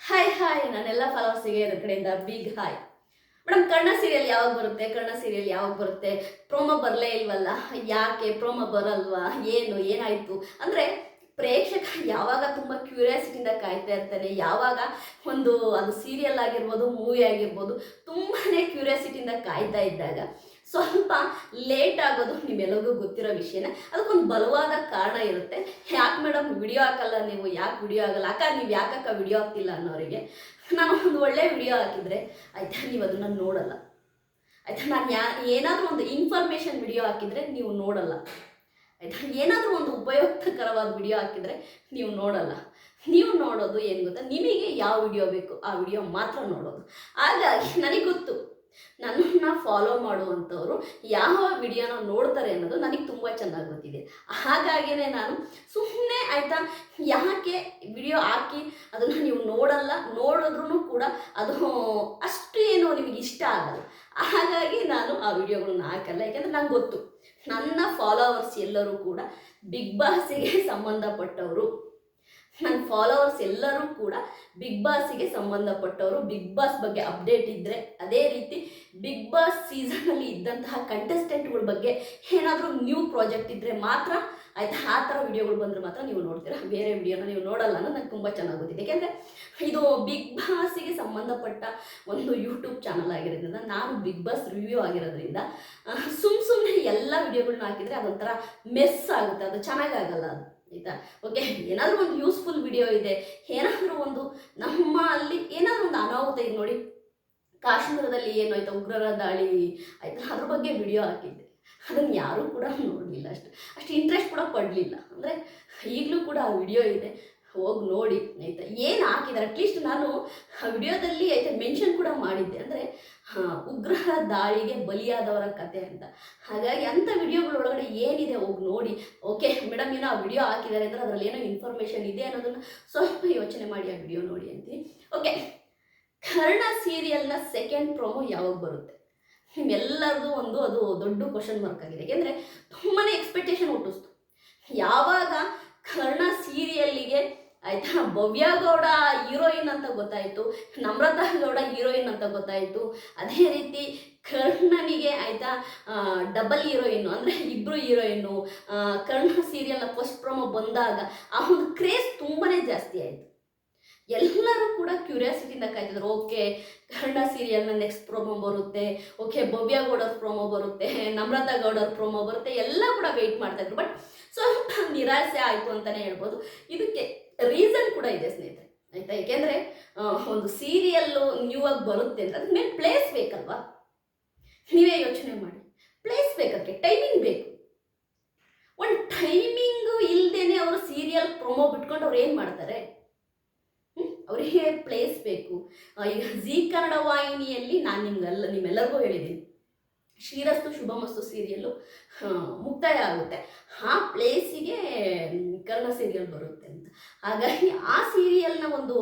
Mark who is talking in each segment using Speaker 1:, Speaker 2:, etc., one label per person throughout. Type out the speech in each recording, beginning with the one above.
Speaker 1: Hi hi ನನ್ನೆಲ್ಲ ಫಾಲೋವರ್ಸಿಗೆ ಇದ್ರ ಕಡೆಯಿಂದ big hi madam Karna serial ಯಾವಾಗ ಬರುತ್ತೆ? ಕರ್ಣ ಸೀರಿಯಲ್ ಯಾವಾಗ ಬರುತ್ತೆ? ಪ್ರೋಮೋ ಬರಲೇ ಇಲ್ವಲ್ಲ? ಯಾಕೆ ಪ್ರೋಮೋ ಬರಲ್ವಾ? ಏನು? ಏನಾಯಿತು? ಅಂದರೆ ಪ್ರೇಕ್ಷಕ ಯಾವಾಗ ತುಂಬ ಕ್ಯೂರಿಯಾಸಿಟಿಯಿಂದ ಕಾಯ್ತಾ ಇರ್ತಾನೆ, ಯಾವಾಗ ಒಂದು ಅದು ಸೀರಿಯಲ್ ಆಗಿರ್ಬೋದು ಮೂವಿ ಆಗಿರ್ಬೋದು ತುಂಬಾ ಕ್ಯೂರಿಯಾಸಿಟಿಯಿಂದ ಕಾಯ್ತಾ ಇದ್ದಾಗ ಸ್ವಲ್ಪ ಲೇಟ್ ಆಗೋದು ನಿಮ್ಮೆಲ್ಲರಿಗೂ ಗೊತ್ತಿರೋ ವಿಷಯನೇ. ಅದಕ್ಕೊಂದು ಬಲವಾದ ಕಾರಣ ಇರುತ್ತೆ. ಯಾಕೆ ಮೇಡಮ್ ವಿಡಿಯೋ ಹಾಕಲ್ಲ ನೀವು? ಯಾಕೆ ವಿಡಿಯೋ ಆಗಲ್ಲ ಅಕ್ಕ, ನೀವು ಯಾಕಕ್ಕ ವಿಡಿಯೋ ಹಾಕ್ತಿಲ್ಲ ಅನ್ನೋರಿಗೆ. ನಾನು ಒಂದು ಒಳ್ಳೆ ವಿಡಿಯೋ ಹಾಕಿದರೆ ಆಯಿತಾ, ನೀವು ಅದನ್ನು ನೋಡಲ್ಲ. ಆಯಿತಾ, ನಾನು ಯಾ, ಏನಾದರೂ ಒಂದು ಇನ್ಫಾರ್ಮೇಷನ್ ವಿಡಿಯೋ ಹಾಕಿದರೆ ನೀವು ನೋಡಲ್ಲ. ಆಯ್ತಾ? ಏನಾದರೂ ಒಂದು ಉಪಯುಕ್ತಕರವಾದ ವಿಡಿಯೋ ಹಾಕಿದರೆ ನೀವು ನೋಡಲ್ಲ. ನೀವು ನೋಡೋದು ಏನು ಗೊತ್ತಾ? ನಿಮಗೆ ಯಾವ ವಿಡಿಯೋ ಬೇಕು, ಆ ವಿಡಿಯೋ ಮಾತ್ರ ನೋಡೋದು. ಹಾಗಾಗಿ ನನಗೆ ಗೊತ್ತು. ನನ್ನನ್ನು ಫಾಲೋ ಮಾಡುವಂಥವ್ರು ಯಾವ ವಿಡಿಯೋನ ನೋಡ್ತಾರೆ ಅನ್ನೋದು ನನಗೆ ತುಂಬ ಚೆನ್ನಾಗಿ ಗೊತ್ತಿದೆ. ಹಾಗಾಗಿಯೇ ನಾನು ಸುಮ್ಮನೆ ಆಯಿತಾ, ಯಾಕೆ ವಿಡಿಯೋ ಹಾಕಿ ಅದನ್ನು ನೀವು ನೋಡಲ್ಲ ನೋಡಿದ್ರೂ ಕೂಡ ಅದು ಅಷ್ಟು ಏನೋ ನಿಮಗೆ ಇಷ್ಟ ಆಗಲ್ಲ. ಹಾಗಾಗಿ ನಾನು ಆ ವಿಡಿಯೋಗಳನ್ನ ಹಾಕಲ್ಲ. ಯಾಕೆಂದರೆ ನಂಗೆ ಗೊತ್ತು. ನನ್ನ ಫಾಲೋವರ್ಸ್ ಎಲ್ಲರೂ ಕೂಡ ಬಿಗ್ ಬಾಸಿಗೆ ಸಂಬಂಧಪಟ್ಟವರು. ನನ್ನ ಫಾಲೋವರ್ಸ್ ಎಲ್ಲರೂ ಕೂಡ ಬಿಗ್ ಬಾಸಿಗೆ ಸಂಬಂಧಪಟ್ಟವರು. ಬಿಗ್ ಬಾಸ್ ಬಗ್ಗೆ ಅಪ್ಡೇಟ್ ಇದ್ದರೆ ಅದೇ ರೀತಿ ಬಿಗ್ ಬಾಸ್ ಸೀಸನಲ್ಲಿ ಇದ್ದಂತಹ ಕಂಟೆಸ್ಟೆಂಟ್ಗಳ ಬಗ್ಗೆ ಏನಾದರೂ ನ್ಯೂ ಪ್ರಾಜೆಕ್ಟ್ ಇದ್ದರೆ ಮಾತ್ರ ಆಯ್ತಾ? ಆ ಥರ ವಿಡಿಯೋಗಳು ಬಂದರೆ ಮಾತ್ರ ನೀವು ನೋಡ್ತೀರಾ? ಬೇರೆ ವಿಡಿಯೋನ ನೀವು ನೋಡಲ್ಲ ಅನ್ನೋದು ನಂಗೆ ತುಂಬ ಚೆನ್ನಾಗಿ ಗೊತ್ತಿದೆ. ಯಾಕೆಂದರೆ ಇದು ಬಿಗ್ ಬಾಸಿಗೆ ಸಂಬಂಧಪಟ್ಟ ಒಂದು ಯೂಟ್ಯೂಬ್ ಚಾನಲ್ ಆಗಿರೋದ್ರಿಂದ, ನಾನು ಬಿಗ್ ಬಾಸ್ ರಿವ್ಯೂ ಆಗಿರೋದ್ರಿಂದ ಸುಮ್ಮ ಸುಮ್ಮನೆ ಎಲ್ಲ ವಿಡಿಯೋಗಳನ್ನ ಹಾಕಿದರೆ ಅದೊಂಥರ ಮೆಸ್ ಆಗುತ್ತೆ. ಅದು ಚೆನ್ನಾಗಾಗಲ್ಲ ಅದು. ಆಯಿತಾ? ಓಕೆ ಏನಾದರೂ ಒಂದು ಯೂಸ್ಫುಲ್ ವಿಡಿಯೋ ಇದೆ. ಏನಾದರೂ ಒಂದು ನಮ್ಮ ಅಲ್ಲಿ ಏನಾದರೂ ಒಂದು ಅನಾಹುತ ಇದೆ ನೋಡಿ. ಕಾಶ್ಮೀರದಲ್ಲಿ ಏನು ಆಯ್ತಾ? ಉಗ್ರರ ದಾಳಿ. ಆಯ್ತಾ? ಅದ್ರ ಬಗ್ಗೆ ವಿಡಿಯೋ ಹಾಕಿದ್ದೆ. ಅದನ್ನು ಯಾರೂ ಕೂಡ ನೋಡಲಿಲ್ಲ ಅಷ್ಟು. ಅಷ್ಟು ಇಂಟ್ರೆಸ್ಟ್ ಕೂಡ ಪಡಲಿಲ್ಲ. ಅಂದರೆ ಈಗಲೂ ಕೂಡ ಆ ವಿಡಿಯೋ ಇದೆ. ಹೋಗಿ ನೋಡಿ, ಆಯಿತಾ? ಏನು ಹಾಕಿದ್ದಾರೆ ಅಟ್ಲೀಸ್ಟ್ ನಾನು ಆ ವಿಡಿಯೋದಲ್ಲಿ ಆಯ್ತಾ ಮೆನ್ಷನ್ ಕೂಡ ಮಾಡಿದ್ದೆ. ಅಂದರೆ ಉಗ್ರರ ದಾಳಿಗೆ ಬಲಿಯಾದವರ ಕತೆ ಅಂತ. ಹಾಗಾಗಿ ಅಂಥ ವಿಡಿಯೋಗಳೊಳಗಡೆ ಏನಿದೆ ಹೋಗಿ ನೋಡಿ. ಓಕೆ ಮೇಡಮ್ ಏನೋ ಆ ವಿಡಿಯೋ ಹಾಕಿದ್ದಾರೆ ಅಂದರೆ ಅದರಲ್ಲಿ ಏನೋ ಇನ್ಫಾರ್ಮೇಷನ್ ಇದೆ ಅನ್ನೋದನ್ನು ಸ್ವಲ್ಪ ಯೋಚನೆ ಮಾಡಿ ಆ ವಿಡಿಯೋ ನೋಡಿ ಅಂತೀನಿ. ಓಕೆ ಕರ್ಣ ಸೀರಿಯಲ್ನ ಸೆಕೆಂಡ್ ಪ್ರೋಮೋ ಯಾವಾಗ ಬರುತ್ತೆ? ನಿಮ್ಮೆಲ್ಲರದು ಒಂದು ಅದು ದೊಡ್ಡ ಕ್ವಶನ್ ಮಾರ್ಕ್ ಆಗಿದೆ. ಯಾಕೆಂದರೆ ತುಂಬಾ ಎಕ್ಸ್ಪೆಕ್ಟೇಷನ್ ಹುಟ್ಟಿಸ್ತು. ಯಾವಾಗ ಕರ್ಣ ಸೀರಿಯಲ್ಲಿಗೆ ಆಯ್ತಾ ಭವ್ಯ ಗೌಡ ಹೀರೋಯಿನ್ ಅಂತ ಗೊತ್ತಾಯಿತು, ನಮ್ರತಾ ಗೌಡ ಹೀರೋಯಿನ್ ಅಂತ ಗೊತ್ತಾಯಿತು, ಅದೇ ರೀತಿ ಕರ್ಣನಿಗೆ ಆಯಿತಾ ಡಬಲ್ ಹೀರೋಯಿನ್ನು ಅಂದರೆ ಇಬ್ಬರು ಹೀರೋಯಿನ್ನು ಕರ್ಣ ಸೀರಿಯಲ್ನ ಫಸ್ಟ್ ಪ್ರೊಮೋ ಬಂದಾಗ ಆ ಒಂದು ಕ್ರೇಜ್ ತುಂಬಾ ಜಾಸ್ತಿ ಆಯಿತು. ಎಲ್ಲರೂ ಕೂಡ ಕ್ಯೂರಿಯಾಸಿಟಿಯಿಂದ ಕಾಯ್ತಿದ್ರು. ಓಕೆ ಕನ್ನಡ ಸೀರಿಯಲ್ನ ನೆಕ್ಸ್ಟ್ ಪ್ರೊಮೋ ಬರುತ್ತೆ. ಓಕೆ ಭವ್ಯ ಗೌಡರ್ ಪ್ರೊಮೋ ಬರುತ್ತೆ, ನಮ್ರತಾ ಗೌಡರ್ ಪ್ರೊಮೋ ಬರುತ್ತೆ, ಎಲ್ಲ ಕೂಡ ವೆಯ್ಟ್ ಮಾಡ್ತಾಯಿದ್ರು ಬಟ್ ಸ್ವಲ್ಪ ನಿರಾಸೆ ಆಯಿತು ಅಂತಲೇ ಹೇಳ್ಬೋದು. ಇದಕ್ಕೆ ರೀಸನ್ ಕೂಡ ಇದೆ ಸ್ನೇಹಿತರೆ. ಆಯಿತಾ? ಏಕೆಂದರೆ ಒಂದು ಸೀರಿಯಲ್ಲು ನ್ಯೂ ಆಗಿ ಬರುತ್ತೆ ಅಂತ ಅದ್ರ ಮೇಲೆ ಪ್ಲೇಸ್ ಬೇಕಲ್ವಾ? ನೀವೇ ಯೋಚನೆ ಮಾಡಿ. ಪ್ಲೇಸ್ ಬೇಕಕ್ಕೆ ಟೈಮಿಂಗ್ ಬೇಕು. ಒಂದು ಟೈಮಿಂಗು ಇಲ್ಲದೇನೆ ಅವರು ಸೀರಿಯಲ್ ಪ್ರೊಮೋ ಬಿಟ್ಕೊಂಡು ಅವ್ರು ಏನು ಮಾಡ್ತಾರೆ? ಅವರಿಗೆ ಪ್ಲೇಸ್ ಬೇಕು. ಈಗ ಜಿ ಕನ್ನಡ ವಾಹಿನಿಯಲ್ಲಿ ನಾನು ನಿಮ್ಗೆಲ್ಲ, ನಿಮ್ಮೆಲ್ಲರಿಗೂ ಹೇಳಿದ್ದೀನಿ. ಶ್ರೀರಸ್ತು ಶುಭಮಸ್ತು ಸೀರಿಯಲ್ಲು ಮುಕ್ತಾಯ ಆಗುತ್ತೆ ಆ ಪ್ಲೇಸಿಗೆ ಕರ್ಣ ಸೀರಿಯಲ್ ಬರುತ್ತೆ ಅಂತ. ಹಾಗಾಗಿ ಆ ಸೀರಿಯಲ್ನ ಒಂದು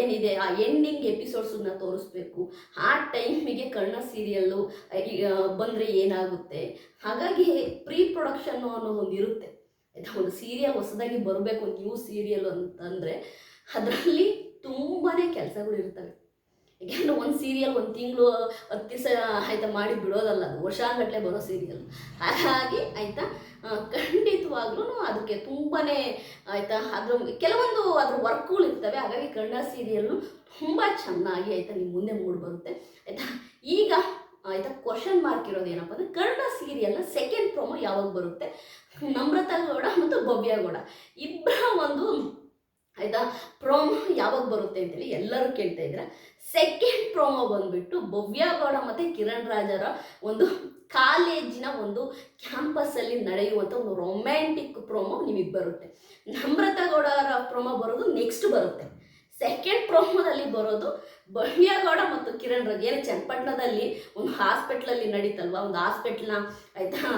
Speaker 1: ಏನಿದೆ, ಆ ಎಂಡಿಂಗ್ ಎಪಿಸೋಡ್ಸನ್ನ ತೋರಿಸ್ಬೇಕು. ಆ ಟೈಮಿಗೆ ಕನ್ನಡ ಸೀರಿಯಲ್ಲು ಬಂದರೆ ಏನಾಗುತ್ತೆ? ಹಾಗಾಗಿ ಪ್ರೀ ಪ್ರೊಡಕ್ಷನ್ನು ಅನ್ನೋದೊಂದು ಇರುತ್ತೆ. ಒಂದು ಸೀರಿಯಲ್ ಹೊಸದಾಗಿ ಬರಬೇಕು ನ್ಯೂ ಸೀರಿಯಲ್ ಅಂತಂದರೆ ಅದರಲ್ಲಿ ತುಂಬಾ ಕೆಲಸಗಳು ಇರ್ತವೆ. ಯಾಕೆಂದರೆ ಒಂದು ಸೀರಿಯಲ್ ಒಂದು ತಿಂಗಳು ಹತ್ತು ದಿವಸ ಆಯಿತಾ ಮಾಡಿ ಬಿಡೋದಲ್ಲ, ಅದು ವರ್ಷಾನ್ಗಟ್ಟಲೆ ಬರೋ ಸೀರಿಯಲ್ ಹಾಗಾಗಿ ಆಯಿತಾ ಖಂಡಿತವಾಗ್ಲೂ ಅದಕ್ಕೆ ತುಂಬಾ ಆಯಿತಾ, ಅದ್ರ ಕೆಲವೊಂದು ಅದ್ರ ವರ್ಕ್ಗಳು ಇರ್ತವೆ, ಹಾಗಾಗಿ ಕನ್ನಡ ಸೀರಿಯಲ್ಲು ತುಂಬ ಚೆನ್ನಾಗಿ ಆಯಿತಾ ನಿಮ್ಮ ಮುಂದೆ ಮೂಡಿ ಬರುತ್ತೆ. ಆಯಿತಾ, ಈಗ ಆಯಿತಾ ಕ್ವಶನ್ ಮಾರ್ಕ್ ಇರೋದು ಏನಪ್ಪ ಅಂದರೆ ಕನ್ನಡ ಸೀರಿಯಲ್ನ ಸೆಕೆಂಡ್ ಪ್ರೊಮೋ ಯಾವಾಗ ಬರುತ್ತೆ? ನಮ್ರತಾ ಗೌಡ ಮತ್ತು ಭವ್ಯ ಗೌಡ. ಇಬ್ಬರ ಒಂದು ಆಯಿತಾ? ಪ್ರೋಮೋ ಯಾವಾಗ ಬರುತ್ತೆ ಅಂತೇಳಿ ಎಲ್ಲರೂ ಕೇಳ್ತಾ ಇದ್ರ ಸೆಕೆಂಡ್ ಪ್ರೋಮೋ ಬಂದುಬಿಟ್ಟು ಭವ್ಯಗೌಡ ಮತ್ತು ಕಿರಣ್ ರಾಜರ ಒಂದು ಕಾಲೇಜಿನ ಒಂದು ಕ್ಯಾಂಪಸ್ಸಲ್ಲಿ ನಡೆಯುವಂಥ ಒಂದು ರೊಮ್ಯಾಂಟಿಕ್ ಪ್ರೋಮೋ ನಿಮಗೆ ಬರುತ್ತೆ. ನಮ್ರತಾ ಗೌಡರ ಪ್ರೋಮೋ ಬರೋದು ನೆಕ್ಸ್ಟ್ ಬರುತ್ತೆ. ಸೆಕೆಂಡ್ ಪ್ರೋಮೋದಲ್ಲಿ ಬರೋದು ಬಳ್ಳಿಯಗೌಡ ಮತ್ತು ಕಿರಣ್ ರಾಜ್. ಏನು ಚನ್ನಪಟ್ಟಣದಲ್ಲಿ ಒಂದು ಹಾಸ್ಪಿಟ್ಲಲ್ಲಿ ನಡೀತಲ್ವ? ಒಂದು ಹಾಸ್ಪಿಟ್ಲ್ನ ಆಯಿತಾ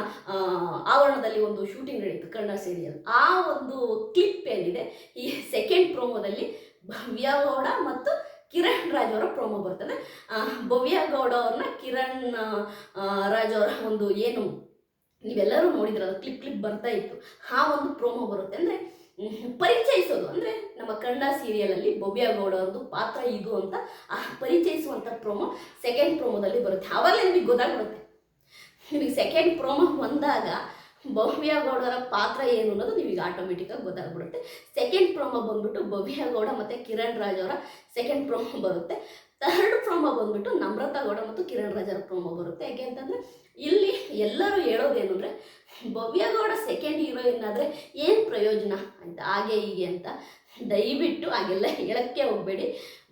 Speaker 1: ಆವರಣದಲ್ಲಿ ಒಂದು ಶೂಟಿಂಗ್ ನಡೀತು ಕನ್ನಡ ಸೀರಿಯಲ್ ಆ ಒಂದು ಕ್ಲಿಪ್ ಏನಿದೆ, ಈ ಸೆಕೆಂಡ್ ಪ್ರೋಮೋದಲ್ಲಿ ಭವ್ಯಗೌಡ ಮತ್ತು ಕಿರಣ್ ರಾಜ್ ಅವರ ಪ್ರೋಮೋ ಬರ್ತದೆ. ಭವ್ಯ ಗೌಡ ಅವ್ರನ್ನ ಕಿರಣ್ ರಾಜ್ ಅವರ ಒಂದು ಏನು, ನೀವೆಲ್ಲರೂ ನೋಡಿದ್ರಲ್ಲ ಕ್ಲಿಪ್ ಕ್ಲಿಪ್ ಬರ್ತಾ ಇತ್ತು. ಆ ಒಂದು ಪ್ರೋಮೋ ಬರುತ್ತೆ. ಅಂದರೆ ಪರಿಚಯಿಸೋದು. ಅಂದರೆ ನಮ್ಮ ಕನ್ನಡ ಸೀರಿಯಲಲ್ಲಿ ಭವ್ಯ ಗೌಡ ಅವ್ರದ್ದು ಪಾತ್ರ ಇದು ಅಂತ ಆ ಪರಿಚಯಿಸುವಂಥ ಪ್ರೋಮೋ ಸೆಕೆಂಡ್ ಪ್ರೋಮೋದಲ್ಲಿ ಬರುತ್ತೆ. ಆವಾಗಲೇ ನಿಮಗೆ ಗೊತ್ತಾಗ್ಬಿಡುತ್ತೆ. ನಿಮಗೆ ಸೆಕೆಂಡ್ ಪ್ರೋಮೋ ಬಂದಾಗ ಭವ್ಯ ಗೌಡರ ಪಾತ್ರ ಏನು ಅನ್ನೋದು ನಿಮಗೆ ಆಟೋಮೆಟಿಕ್ಕಾಗಿ ಗೊತ್ತಾಗ್ಬಿಡುತ್ತೆ. ಸೆಕೆಂಡ್ ಪ್ರೋಮೋ ಬಂದ್ಬಿಟ್ಟು ಭವ್ಯ ಗೌಡ ಮತ್ತು ಕಿರಣ್ ರಾಜ್ ಅವರ ಸೆಕೆಂಡ್ ಪ್ರೋಮೋ ಬರುತ್ತೆ. ಥರ್ಡ್ ಪ್ರೋಮೋ ಬಂದ್ಬಿಟ್ಟು ನಮ್ರತಾ ಗೌಡ ಮತ್ತು ಕಿರಣ್ ರಾಜರ ಪ್ರೋಮೋ ಬರುತ್ತೆ. ಯಾಕೆ ಅಂತಂದರೆ ಇಲ್ಲಿ ಎಲ್ಲರೂ ಹೇಳೋದೇನು ಅಂದರೆ, ಭವ್ಯ ಗೌಡ ಸೆಕೆಂಡ್ ಹೀರೋಯಿನ್ ಆದರೆ ಏನು ಪ್ರಯೋಜನ? ಅಂತ ಹಾಗೆ ಹೀಗೆ ಅಂತ. ದಯವಿಟ್ಟು ಹಾಗೆಲ್ಲ ಹೇಳಕ್ಕೆ ಹೋಗಬೇಡಿ.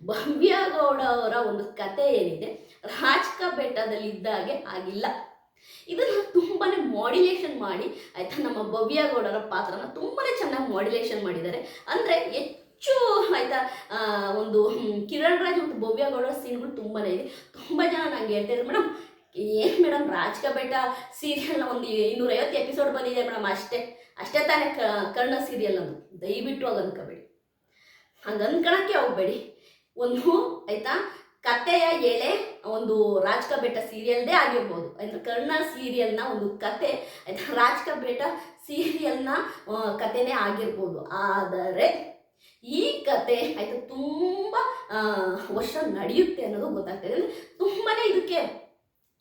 Speaker 1: ಭವ್ಯ ಗೌಡ ಅವರ ಒಂದು ಕತೆ ಏನಿದೆ, ರಾಜ್ಕ ಬೆಟ್ಟದಲ್ಲಿ ಇದ್ದಾಗೆ ಆಗಿಲ್ಲ. ಇದನ್ನು ತುಂಬಾ ಮಾಡ್ಯುಲೇಷನ್ ಮಾಡಿ, ಆಯ್ತಾ? ನಮ್ಮ ಭವ್ಯ ಗೌಡರ ಪಾತ್ರನ ತುಂಬಾ ಚೆನ್ನಾಗಿ ಮಾಡ್ಯುಲೇಷನ್ ಮಾಡಿದ್ದಾರೆ. ಅಂದರೆ ಹೆಚ್ಚು ಆಯ್ತಾ? ಒಂದು ಕಿರಣ್ ರಾಜ್ ಮತ್ತು ಭವ್ಯ ಗೌಡರ ಸೀನ್ಗಳು ತುಂಬಾ ಇದೆ. ತುಂಬ ಜನ ನಂಗೆ ಹೇಳ್ತಾ ಇದ್ರು ಮೇಡಮ್ ಏನು ಮೇಡಮ್ ರಾಜ್ಕ ಬೆಟ್ಟ ಸೀರಿಯಲ್ನ ಒಂದು ಇನ್ನೂರೈವತ್ತು ಎಪಿಸೋಡ್ ಬಂದಿದೆ ಮೇಡಮ್ ಅಷ್ಟೇ. ಅಷ್ಟೇ ತಾನೇ ಕರ್ಣ ಸೀರಿಯಲ್ ಅದು ದಯವಿಟ್ಟು ಹಾಗೆ ಅನ್ಕೋಬೇಡಿ. ಹಂಗ ಅನ್ಕೊಳಕ್ಕೆ ಹೋಗ್ಬೇಡಿ. ಒಂದು, ಆಯ್ತಾ? ಕತೆಯ ಎಳೆ ಒಂದು ರಾಜ್ಕ ಬೆಟ್ಟ ಸೀರಿಯಲ್ದೇ ಆಗಿರ್ಬೋದು. ಅಂದರೆ ಕರ್ಣ ಸೀರಿಯಲ್ನ ಒಂದು ಕತೆ, ಆಯ್ತಾ? ರಾಜ್ಕ ಬೆಟ್ಟ ಸೀರಿಯಲ್ನ ಕತೆನೇ ಆಗಿರ್ಬೋದು. ಆದರೆ ಈ ಕತೆ ಆಯ್ತಾ ತುಂಬ ವರ್ಷ ನಡೆಯುತ್ತೆ ಅನ್ನೋದು ಗೊತ್ತಾಗ್ತದೆ ಅಂದರೆ ತುಂಬಾ ಇದಕ್ಕೆ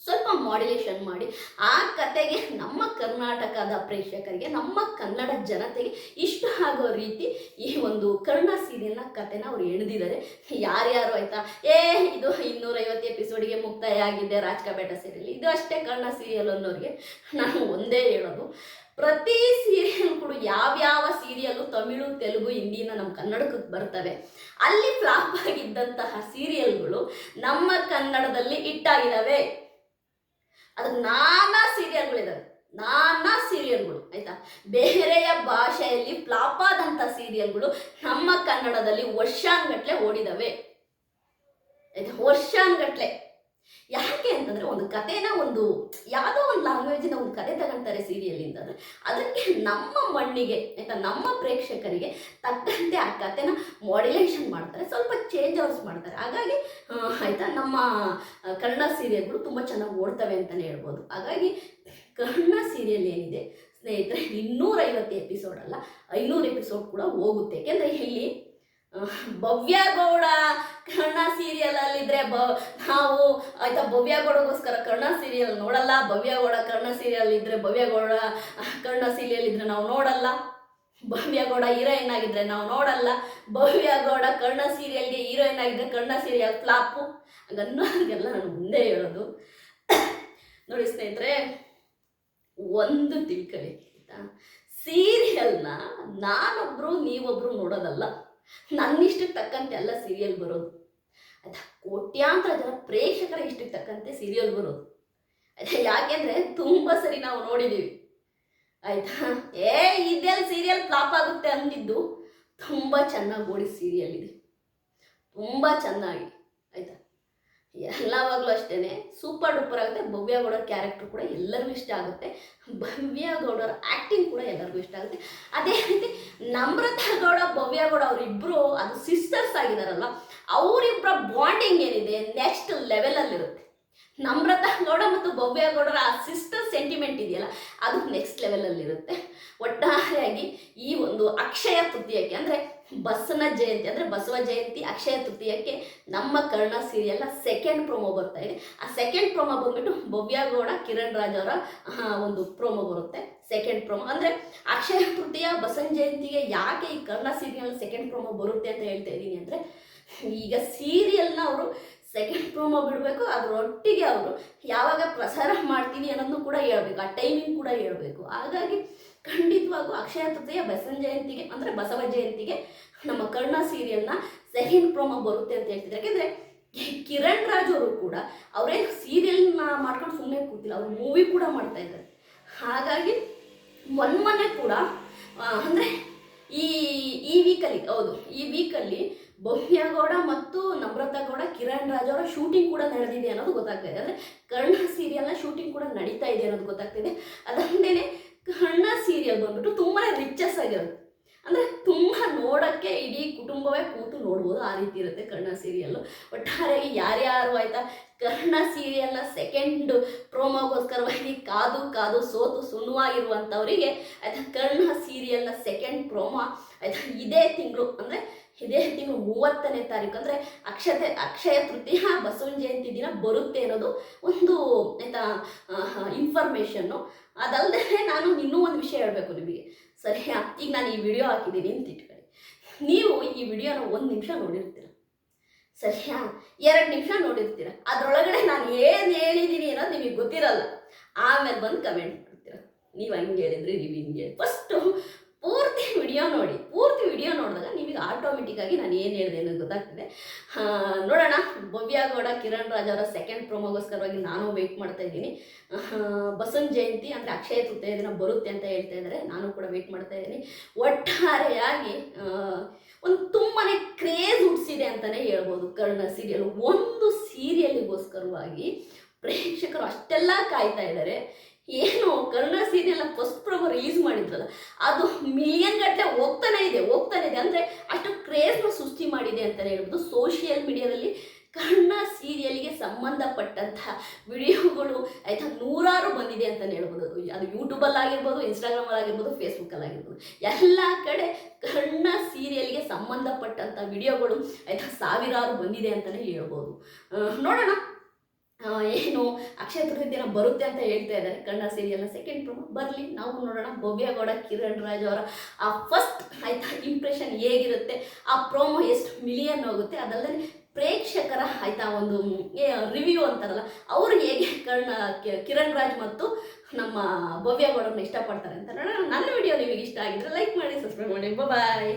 Speaker 1: ಸ್ವಲ್ಪ ಮಾಡ್ಯುಲೇಷನ್ ಮಾಡಿ ಆ ಕತೆಗೆ ನಮ್ಮ ಕರ್ನಾಟಕದ ಪ್ರೇಕ್ಷಕರಿಗೆ, ನಮ್ಮ ಕನ್ನಡ ಜನತೆಗೆ ಇಷ್ಟ ಆಗೋ ರೀತಿ ಈ ಒಂದು ಕರ್ಣ ಸೀರಿಯಲ್ನ ಕತೆನ ಅವ್ರು ಎಳೆದಿದ್ದಾರೆ ಯಾರ್ಯಾರು ಆಯ್ತಾ, ಏ, ಇದು ಇನ್ನೂರೈವತ್ತು ಎಪಿಸೋಡಿಗೆ ಮುಕ್ತಾಯ ಆಗಿದೆ ರಾಜ್ಕ ಬೇಟ ಸೀರಿಯಲ್ ಇದು ಅಷ್ಟೇ ಕರ್ಣ ಸೀರಿಯಲ್ ಅನ್ನೋರಿಗೆ ನಾನು ಒಂದೇ ಹೇಳೋದು. ಪ್ರತಿ ಸೀರಿಯಲ್ ಕೂಡ ಯಾವ್ಯಾವ ಸೀರಿಯಲ್ಲು ತಮಿಳು, ತೆಲುಗು, ಹಿಂದಿನ ನಮ್ಮ ಕನ್ನಡಕ್ಕೆ ಬರ್ತವೆ. ಅಲ್ಲಿ ಫ್ಲಾಪ್ ಆಗಿದ್ದಂತಹ ಸೀರಿಯಲ್ಗಳು ನಮ್ಮ ಕನ್ನಡದಲ್ಲಿ ಇಟ್ಟಾಗಿದ್ದಾವೆ ಅದಕ್ಕೆ ನಾನಾ ಸೀರಿಯಲ್ಗಳಿದ್ದಾವೆ ನಾನಾ ಸೀರಿಯಲ್ಗಳು ಆಯ್ತಾ? ಬೇರೆಯ ಭಾಷೆಯಲ್ಲಿ ಫ್ಲಾಪ್ ಆದಂಥ ಸೀರಿಯಲ್ಗಳು ನಮ್ಮ ಕನ್ನಡದಲ್ಲಿ ವರ್ಷಾನ್ಗಟ್ಲೆ ಓಡಿದವೆ. ಆಯ್ತಾ? ವರ್ಷಾನ್ಗಟ್ಲೆ. ಯಾಕೆ ಅಂತಂದ್ರೆ ಒಂದು ಕಥೆನ ಒಂದು, ಯಾವುದೋ ಒಂದು ಲ್ಯಾಂಗ್ವೇಜಿನ ಒಂದು ಕತೆ ತಗೊಳ್ತಾರೆ ಸೀರಿಯಲಿಂದ ಅಂದರೆ ಅದಕ್ಕೆ ನಮ್ಮ ಮಣ್ಣಿಗೆ, ಆಯ್ತಾ ನಮ್ಮ ಪ್ರೇಕ್ಷಕರಿಗೆ ತಕ್ಕಂತೆ ಆ ಕಥೆನ ಮಾಡ್ಯುಲೇಷನ್ ಮಾಡ್ತಾರೆ, ಸ್ವಲ್ಪ ಚೇಂಜ್ ಅವರ್ಸ್ ಮಾಡ್ತಾರೆ. ಹಾಗಾಗಿ ಆಯಿತಾ ನಮ್ಮ ಕನ್ನಡ ಸೀರಿಯಲ್ಗಳು ತುಂಬ ಚೆನ್ನಾಗಿ ಓಡ್ತವೆ ಅಂತಲೇ ಹೇಳ್ಬೋದು. ಹಾಗಾಗಿ ಕನ್ನಡ ಸೀರಿಯಲ್ ಏನಿದೆ, ಸ್ನೇಹಿತರೆ ಇನ್ನೂರೈವತ್ತು ಎಪಿಸೋಡ್ ಅಲ್ಲ, ಐನೂರು ಎಪಿಸೋಡ್ ಕೂಡ ಹೋಗುತ್ತೆ. ಯಾಕೆಂದರೆ ಇಲ್ಲಿ ಭವ್ಯ ಗೌಡ ಕನ್ನಡ ಸೀರಿಯಲಲ್ಲಿದ್ದರೆ ಬ ನಾವು ಆಯ್ತಾ ಭವ್ಯ ಗೌಡಗೋಸ್ಕರ ಕನ್ನಡ ಸೀರಿಯಲ್ ನೋಡಲ್ಲ, ಭವ್ಯ ಗೌಡ ಕನ್ನಡ ಸೀರಿಯಲ್ ಇದ್ರೆ ಭವ್ಯ ಗೌಡ ಕನ್ನಡ ಸೀರಿಯಲ್ ಇದ್ರೆ ನಾವು ನೋಡಲ್ಲ. ಭವ್ಯ ಗೌಡ ಹೀರೋಯಿನ್ ಆಗಿದ್ರೆ ನಾವು ನೋಡಲ್ಲ. ಭವ್ಯ ಗೌಡ ಕರ್ಣ ಸೀರಿಯಲ್ಗೆ ಹೀರೋಯಿನ್ ಆಗಿದ್ರೆ ಕರ್ಣ ಸೀರಿಯಲ್ ಫ್ಲಾಪು ಹಂಗನ್ನೋ ನಾನು ಮುಂದೆ ಹೇಳೋದು. ನೋಡಿ ಸ್ನೇಹಿತರೆ, ಒಂದು ತಿಳ್ಕೊಳ್ಳಿ ಆಯ್ತಾ? ಸೀರಿಯಲ್ನ ನಾನೊಬ್ರು ನೀವೊಬ್ರು ನೋಡೋದಲ್ಲ. ನನ್ನಿಷ್ಟಕ್ಕೆ ತಕ್ಕಂತೆ ಎಲ್ಲ ಸೀರಿಯಲ್ ಬರೋದು. ಆಯ್ತಾ ಕೋಟ್ಯಾಂತರ ಜನ ಪ್ರೇಕ್ಷಕರ ಇಷ್ಟಕ್ಕೆ ತಕ್ಕಂತೆ ಸೀರಿಯಲ್ ಬರೋದು. ಆಯ್ತಾ ಯಾಕೆಂದ್ರೆ ತುಂಬ ಸರಿ ನಾವು ನೋಡಿದ್ದೀವಿ ಆಯ್ತಾ? ಏ, ಇದೆಲ್ಲ ಸೀರಿಯಲ್ ಫ್ಲಾಪ್ ಆಗುತ್ತೆ ಅಂದಿದ್ದು ತುಂಬ ಚೆನ್ನಾಗಿ ಓಡಿ ಸೀರಿಯಲ್ ಇದೆ. ತುಂಬ ಚೆನ್ನಾಗಿ. ಎಲ್ಲವಾಗಲೂ ಅಷ್ಟೇ ಸೂಪರ್ ಡೂಪರ್ ಆಗುತ್ತೆ. ಭವ್ಯ ಗೌಡರ ಕ್ಯಾರೆಕ್ಟರ್ ಕೂಡ ಎಲ್ಲರಿಗೂ ಇಷ್ಟ ಆಗುತ್ತೆ. ಭವ್ಯ ಗೌಡರ ಆ್ಯಕ್ಟಿಂಗ್ ಕೂಡ ಎಲ್ಲರಿಗೂ ಇಷ್ಟ ಆಗುತ್ತೆ. ಅದೇ ರೀತಿ ನಮ್ರತಾ ಗೌಡ, ಭವ್ಯ ಗೌಡ ಅವರಿಬ್ಬರು ಅದು ಸಿಸ್ಟರ್ಸ್ ಆಗಿದಾರಲ್ಲ ಅವರಿಬ್ಬರ ಬಾಂಡಿಂಗ್ ಏನಿದೆ ನೆಕ್ಸ್ಟ್ ಲೆವೆಲಲ್ಲಿರುತ್ತೆ ನಮ್ರತಾ ಗೌಡ ಮತ್ತು ಭವ್ಯ ಗೌಡರ ಆ ಸಿಸ್ಟರ್ ಸೆಂಟಿಮೆಂಟ್ ಇದೆಯಲ್ಲ, ಅದು ನೆಕ್ಸ್ಟ್ ಲೆವೆಲಲ್ಲಿರುತ್ತೆ ಒಟ್ಟಾರೆಯಾಗಿ ಈ ಒಂದು ಅಕ್ಷಯ ತೃತೀಯಕ್ಕೆ, ಅಂದರೆ ಬಸವನ ಜಯಂತಿ ಅಂದರೆ ಬಸವ ಜಯಂತಿ, ಅಕ್ಷಯ ತೃತೀಯಕ್ಕೆ ನಮ್ಮ ಕರ್ಣ ಸೀರಿಯಲ್ನ ಸೆಕೆಂಡ್ ಪ್ರೊಮೋ ಬರ್ತಾ ಇದೆ. ಆ ಸೆಕೆಂಡ್ ಪ್ರೊಮೋ ಬಂದ್ಬಿಟ್ಟು ಭವ್ಯಗೌಡ, ಕಿರಣ್ ರಾಜ್ ಅವರ ಒಂದು ಪ್ರೊಮೋ ಬರುತ್ತೆ. ಸೆಕೆಂಡ್ ಪ್ರೊಮೋ ಅಂದರೆ ಅಕ್ಷಯ ತೃತೀಯ ಬಸವನ ಜಯಂತಿಗೆ ಯಾಕೆ ಈ ಕರ್ಣ ಸೀರಿಯಲ್ ಸೆಕೆಂಡ್ ಪ್ರೊಮೋ ಬರುತ್ತೆ ಅಂತ ಹೇಳ್ತಾ ಇದ್ದೀನಿ ಅಂದರೆ, ಈಗ ಸೀರಿಯಲ್ನ ಅವರು ಸೆಕೆಂಡ್ ಪ್ರೊಮೋ ಬಿಡಬೇಕು, ಅದರೊಟ್ಟಿಗೆ ಅವರು ಯಾವಾಗ ಪ್ರಸಾರ ಮಾಡ್ತೀವಿ ಅನ್ನೋದನ್ನು ಕೂಡ ಹೇಳಬೇಕು, ಆ ಟೈಮಿಂಗ್ ಕೂಡ ಹೇಳಬೇಕು. ಹಾಗಾಗಿ ಖಂಡಿತವಾಗೂ ಅಕ್ಷಯ ತೃತೀಯ, ಬಸವನ ಜಯಂತಿಗೆ, ಅಂದರೆ ಬಸವ ಜಯಂತಿಗೆ ನಮ್ಮ ಕರ್ಣ ಸೀರಿಯಲ್ನ ಸೆಕೆಂಡ್ ಪ್ರೋಮೋ ಬರುತ್ತೆ ಅಂತ ಹೇಳ್ತಿದ್ದಾರೆ. ಯಾಕೆಂದರೆ ಕಿರಣ್ ರಾಜ್ ಅವರು ಕೂಡ ಅವರೇ ಸೀರಿಯಲ್ನ ಮಾಡ್ಕೊಂಡು ಸುಮ್ಮನೆ ಕೂತಿಲ್ಲ, ಅವ್ರು ಮೂವಿ ಕೂಡ ಮಾಡ್ತಾ ಇದ್ದಾರೆ. ಹಾಗಾಗಿ ಮೊನ್ನೆ ಕೂಡ ಅಂದರೆ ಈ ಈ ವೀಕಲ್ಲಿ ಹೌದು, ಈ ವೀಕಲ್ಲಿ ಭವ್ಯಗೌಡ ಮತ್ತು ನಮ್ರತಾ ಗೌಡ, ಕಿರಣ್ ರಾಜ್ ಅವರ ಶೂಟಿಂಗ್ ಕೂಡ ನಡೆದಿದೆ ಅನ್ನೋದು ಗೊತ್ತಾಗ್ತಾ ಇದೆ. ಅಂದರೆ ಕರ್ಣ ಸೀರಿಯಲ್ನ ಶೂಟಿಂಗ್ ಕೂಡ ನಡೀತಾ ಇದೆ ಅನ್ನೋದು ಗೊತ್ತಾಗ್ತಿದೆ ಅದಲ್ಲದೆ ಕರ್ಣ ಸೀರಿಯಲ್ ಬಂದ್ಬಿಟ್ಟು ತುಂಬಾ ರಿಚಸ್ ಆಗಿರುತ್ತೆ. ಅಂದರೆ ತುಂಬ ನೋಡೋಕ್ಕೆ ಇಡೀ ಕುಟುಂಬವೇ ಕೂತು ನೋಡ್ಬೋದು ಆ ರೀತಿ ಇರುತ್ತೆ ಕರ್ಣ ಸೀರಿಯಲ್ಲು ಒಟ್ಟಾರೆಯಾಗಿ ಯಾರ್ಯಾರು ಆಯ್ತಾ, ಕರ್ಣ ಸೀರಿಯಲ್ನ ಸೆಕೆಂಡ್ ಪ್ರೋಮೋಗೋಸ್ಕರವಾಗಿ ಕಾದು ಕಾದು ಸೋತು ಸುಣ್ಣವಾಗಿರುವಂಥವರಿಗೆ ಆಯ್ತಾ ಕರ್ಣ ಸೀರಿಯಲ್ನ ಸೆಕೆಂಡ್ ಪ್ರೋಮೋ ಆಯ್ತಾ ಇದೇ ತಿಂಗಳು, ಅಂದರೆ ಇದೇ ತಿಂಗಳು ಮೂವತ್ತನೇ ತಾರೀಕು, ಅಂದರೆ ಅಕ್ಷತೆ, ಅಕ್ಷಯ ತೃತೀಯ, ಬಸವನ ಜಯಂತಿ ದಿನ ಬರುತ್ತೆ ಅನ್ನೋದು ಒಂದು ಆಯ್ತಾ ಇನ್ಫಾರ್ಮೇಷನ್ನು ಅದಲ್ಲದೆ ನಾನು ಇನ್ನೂ ಒಂದು ವಿಷಯ ಹೇಳಬೇಕು ನಿಮಗೆ. ಸರಿಯಾ? ಈಗ ನಾನು ಈ ವಿಡಿಯೋ ಹಾಕಿದ್ದೀನಿ ಅಂತ ಇಟ್ಕೊಳ್ಳಿ. ನೀವು ಈ ವಿಡಿಯೋನ ಒಂದು ನಿಮಿಷ ನೋಡಿರ್ತೀರ? ಸರಿಯಾ? ಎರಡು ನಿಮಿಷ ನೋಡಿರ್ತೀರ? ಅದರೊಳಗಡೆ ನಾನು ಏನು ಹೇಳಿದ್ದೀನಿ ಅನ್ನೋದು ನಿಮಗೆ ಗೊತ್ತಿರಲ್ಲ. ಆಮೇಲೆ ಬಂದು ಕಮೆಂಟ್ ಮಾಡ್ತೀರ? ನೀವು ಹಂಗೆ ಹೇಳಿದ್ರಿ ನೀವು ಹಿಂಗೆ ಫಸ್ಟು ಪೂರ್ತಿ ವಿಡಿಯೋ ನೋಡಿ, ಪೂರ್ತಿ ವಿಡಿಯೋ ನೋಡಿದಾಗ ನಿಮಗೆ ಆಟೋಮೆಟಿಕ್ ಆಗಿ ನಾನು ಏನು ಹೇಳಿದೆ ಅನ್ನೋದು ಗೊತ್ತಾಗ್ತದೆ. ನೋಡೋಣ, ಭವ್ಯ ಗೌಡ, ಕಿರಣ್ ರಾಜ್ ಅವರ ಸೆಕೆಂಡ್ ಪ್ರೊಮೋಗೋಸ್ಕರವಾಗಿ ನಾನು ವೇಟ್ ಮಾಡ್ತಾ ಇದ್ದೀನಿ. ಬಸವನ ಜಯಂತಿ ಅಂದರೆ ಅಕ್ಷಯ ತೃತೀಯ ದಿನ ಬರುತ್ತೆ ಅಂತ ಹೇಳ್ತಾ ಇದ್ದಾರೆ. ನಾನು ಕೂಡ ವೇಟ್ ಮಾಡ್ತಾ ಇದ್ದೀನಿ. ಒಟ್ಟಾರೆಯಾಗಿ ಒಂದು ತುಂಬಾ ಕ್ರೇಜ್ ಹುಟ್ಟಿಸಿದೆ ಅಂತಲೇ ಹೇಳ್ಬೋದು. ಕರ್ಣ ಸೀರಿಯಲ್ ಒಂದು ಸೀರಿಯಲ್ಗೋಸ್ಕರವಾಗಿ ಪ್ರೇಕ್ಷಕರು ಅಷ್ಟೆಲ್ಲ ಕಾಯ್ತಾ ಇದ್ದಾರೆ. ಏನು Kannada serial first promo release ಮಾಡಿದ್ರಲ್ಲ, ಅದು ಮಿಲಿಯನ್ ಗಟ್ಟಲೆ ಹೋಗ್ತಾನೆ ಇದೆ ಹೋಗ್ತಾನೆ ಇದೆ. ಅಂದರೆ ಅಷ್ಟು ಕ್ರೇಜ್ನ ಸೃಷ್ಟಿ ಮಾಡಿದೆ ಅಂತಲೇ ಹೇಳ್ಬೋದು. ಸೋಷಿಯಲ್ ಮೀಡಿಯಾದಲ್ಲಿ ಕರ್ಣ ಸೀರಿಯಲ್ಗೆ ಸಂಬಂಧಪಟ್ಟಂತಹ ವಿಡಿಯೋಗಳು ಆಯ್ತಾ ನೂರಾರು ಬಂದಿದೆ ಅಂತಲೇ ಹೇಳ್ಬೋದು. ಅದು ಯೂಟ್ಯೂಬಲ್ಲಿ ಆಗಿರ್ಬೋದು ಇನ್ಸ್ಟಾಗ್ರಾಮಲ್ಲಿ ಆಗಿರ್ಬೋದು ಫೇಸ್ಬುಕ್ಕಲ್ಲಿ ಆಗಿರ್ಬೋದು. ಎಲ್ಲ ಕಡೆ ಕರ್ಣ ಸೀರಿಯಲ್ಗೆ ಸಂಬಂಧಪಟ್ಟಂಥ ವಿಡಿಯೋಗಳು ಆಯ್ತಾ ಸಾವಿರಾರು ಬಂದಿದೆ ಅಂತಲೇ ಹೇಳ್ಬೋದು. ನೋಡೋಣ. ಏನು ಅಕ್ಷಯ ತೃತೀಯ ದಿನ ಬರುತ್ತೆ ಅಂತ ಹೇಳ್ತಾ ಇದ್ದಾರೆ. ಕನ್ನಡ ಸೀರಿಯಲ್ನ ಸೆಕೆಂಡ್ ಪ್ರೊಮೋ ಬರಲಿ, ನಾವು ನೋಡೋಣ. ಭವ್ಯಗೌಡ, ಕಿರಣ್ ರಾಜ್ ಅವರ ಆ ಫಸ್ಟ್ ಆಯ್ತಾ ಇಂಪ್ರೆಷನ್ ಹೇಗಿರುತ್ತೆ? ಆ ಪ್ರೋಮೋ ಎಷ್ಟು ಮಿಲಿಯನ್ ಹೋಗುತ್ತೆ? ಅದಲ್ಲದೆ ಪ್ರೇಕ್ಷಕರ ಆಯ್ತಾ ಒಂದು ರಿವ್ಯೂ ಅಂತಾರಲ್ಲ, ಅವರು ಹೇಗೆ ಕರ್ಣ ಕಿರಣ್ ರಾಜ್ ಮತ್ತು ನಮ್ಮ ಭವ್ಯಗೌಡರನ್ನ ಇಷ್ಟಪಡ್ತಾರೆ ಅಂತ ನೋಡೋಣ. ನನ್ನ ವಿಡಿಯೋ ನಿಮಗೆ ಇಷ್ಟ ಆಗಿದ್ರೆ ಲೈಕ್ ಮಾಡಿ ಸಬ್ಸ್ಕ್ರೈಬ್ ಮಾಡಿ. ಬಾಯ್